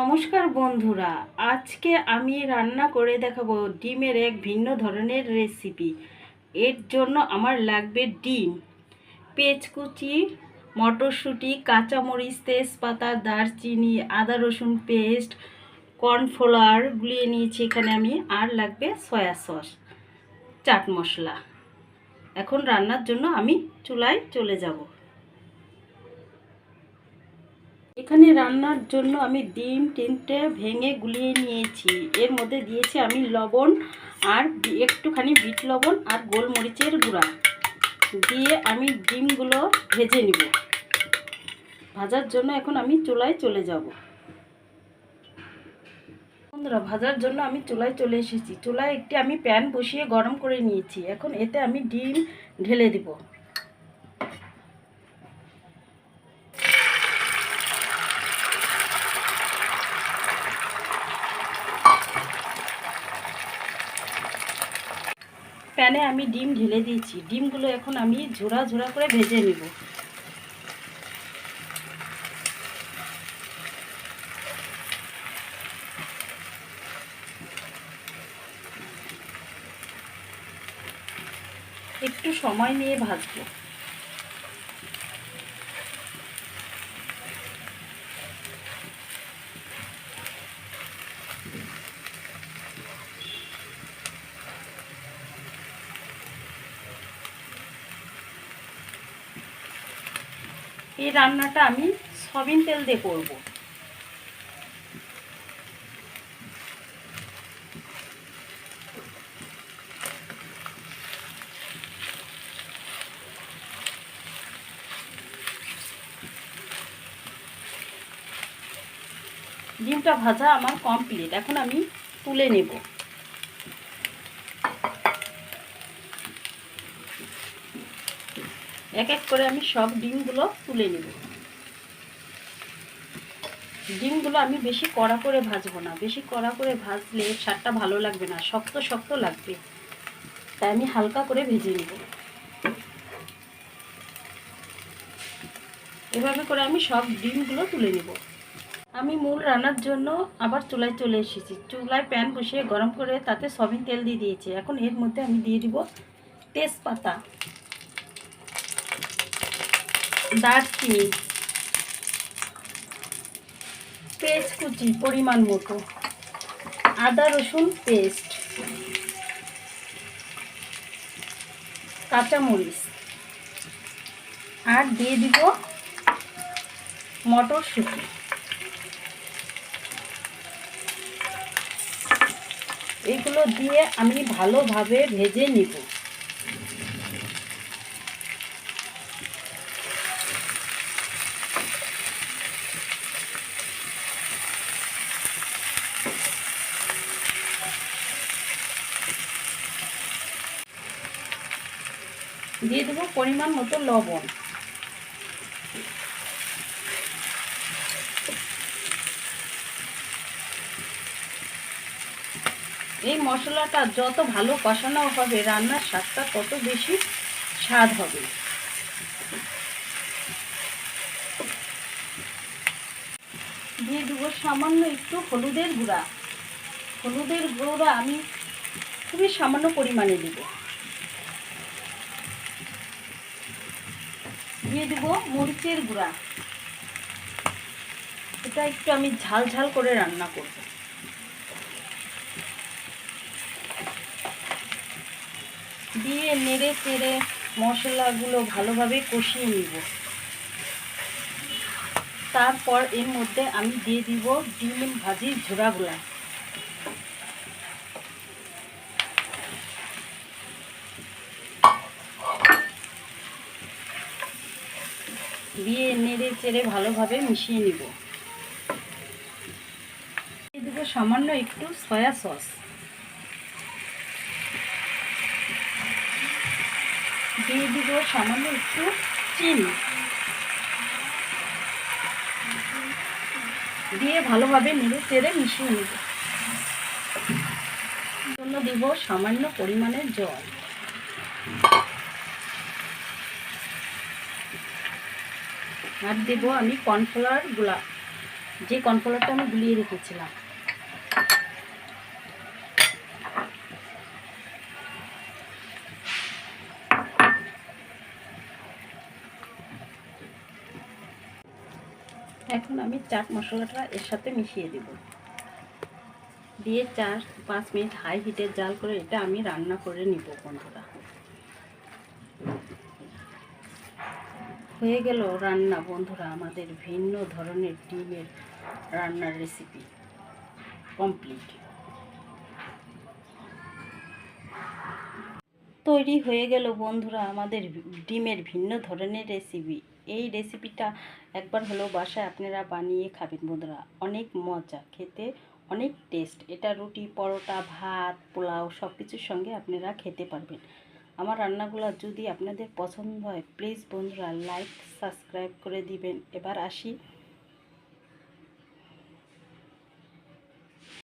নমস্কার বন্ধুরা, আজকে আমি রান্না করে দেখাবো ডিমের এক ভিন্ন ধরনের রেসিপি এর জন্য আমার লাগবে ডিম। পেঁয়াজ কুচি মটরশুঁটি, কাঁচামরিচ, তেজপাতা, দারচিনি, আদা রসুন পেস্ট, কর্নফ্লাওয়ার গুলিয়ে নিয়েছি এখানে আমি, আর লাগবে সয়া সস, চাট মশলা। এখন রান্নার জন্য আমি চুলায় চলে যাব। এখানে রান্নার জন্য আমি ডিম তিনটে ভেঙে গুলিয়ে নিয়েছি। এর মধ্যে দিয়েছি আমি লবণ আর একটুখানি বিট লবণ আর গোলমরিচের গুঁড়া। দিয়ে আমি ডিমগুলো ভেজে নিব। ভাজার জন্য এখন আমি চুলায় চলে যাব। বন্ধুরা, ভাজার জন্য আমি চুলায় চলে এসেছি। চুলায় একটি আমি প্যান বসিয়ে গরম করে নিয়েছি। এখন এতে আমি ডিম ঢেলে দিব। প্যানে আমি ডিম ঢেলে দিয়েছি। ডিমগুলো এখন আমি ঝোড়া ঝোড়া করে ভেজে নেব। একটু সময় নিয়ে ভাজবো। এই রান্নাটা আমি সয়াবিন তেল দিয়ে করব। ডিমটা ভাজা আমার কমপ্লিট এখন আমি তুলে নেব। এক এক করে আমি সব ডিমগুলো তুলে নেব। ডিমগুলো আমি বেশি কড়া করে ভাজবো না। বেশি কড়া করে ভাজলে স্বাদটা ভালো লাগবে না, শক্ত শক্ত লাগবে। তাই আমি হালকা করে ভেজে নেব। এভাবে করে আমি সব ডিমগুলো তুলে নেব। আমি মূল রান্নার জন্য আবার চুলায় চলে এসেছি। চুলায় প্যান বসিয়ে গরম করে তাতে সবিন তেল দিয়ে দিয়েছি। এখন এর মধ্যে আমি দিয়ে দিব তেজপাতা। দারচিনি পেস্ট কুচি পরিমাণ মতো, আদা রসুন পেস্ট কাঁচামরিচ, আর দিয়ে দিব মটরশুঁটি। এগুলো দিয়ে আমি ভালোভাবে ভেজে নিব। দিয়ে দেবো পরিমাণ মতো লবণ। এই মশলাটা যত ভালো কষানো হবে, রান্নার স্বাদটা তত বেশি স্বাদ হবে। দিয়ে দেবো সামান্য একটু হলুদের গুঁড়া। হলুদের গুঁড়া আমি খুবই সামান্য পরিমাণে দেবো। দিয়ে দেবো মরিচের গুঁড়া। এটা একটু আমি ঝাল ঝাল করে রান্না করব। দিয়ে নেড়ে চেড়ে মশলাগুলো ভালোভাবে কষিয়ে নিব। তারপর এর মধ্যে আমি দিয়ে দিব ডিম ভাজির ঝোড়াগুলা দিয়ে নেড়ে চেড়ে ভালোভাবে মিশিয়ে নিব। দেবো সামান্য একটু সয়া সস। দিয়ে দিব সামান্য একটু চিনি। দিয়ে ভালোভাবে নেড়ে চেড়ে মিশিয়ে নেব। জন্য দিব সামান্য পরিমাণের জল। আর দেব আমি কর্নফ্লাওয়ারগুলা। যে কর্নফ্লাওয়ারটা আমি গুলিয়ে রেখেছিলাম। এখন আমি চাট মশলাটা এর সাথে মিশিয়ে দেব। দিয়ে চার পাঁচ মিনিট হাই হিটে জাল করে এটা আমি রান্না করে নিব বন্ধুরা। হয়ে গেল রান্না, বন্ধুরা, আমাদের ভিন্ন ধরনের ডিমের রান্নার রেসিপি কমপ্লিট তৈরি হয়ে গেল, বন্ধুরা, আমাদের ডিমের ভিন্ন ধরনের রেসিপি এই রেসিপিটা একবার হলেও বাসায় আপনারা বানিয়ে খাবেন, বন্ধুরা। অনেক মজা, খেতে অনেক টেস্ট এটা রুটি, পরোটা, ভাত, পোলাও সব কিছুর সঙ্গে আপনারা খেতে পারবেন। আমার রান্নাগুলো যদি আপনাদের পছন্দ হয় প্লিজ বন্ধুরা লাইক সাবস্ক্রাইব করে দিবেন। এবার আসি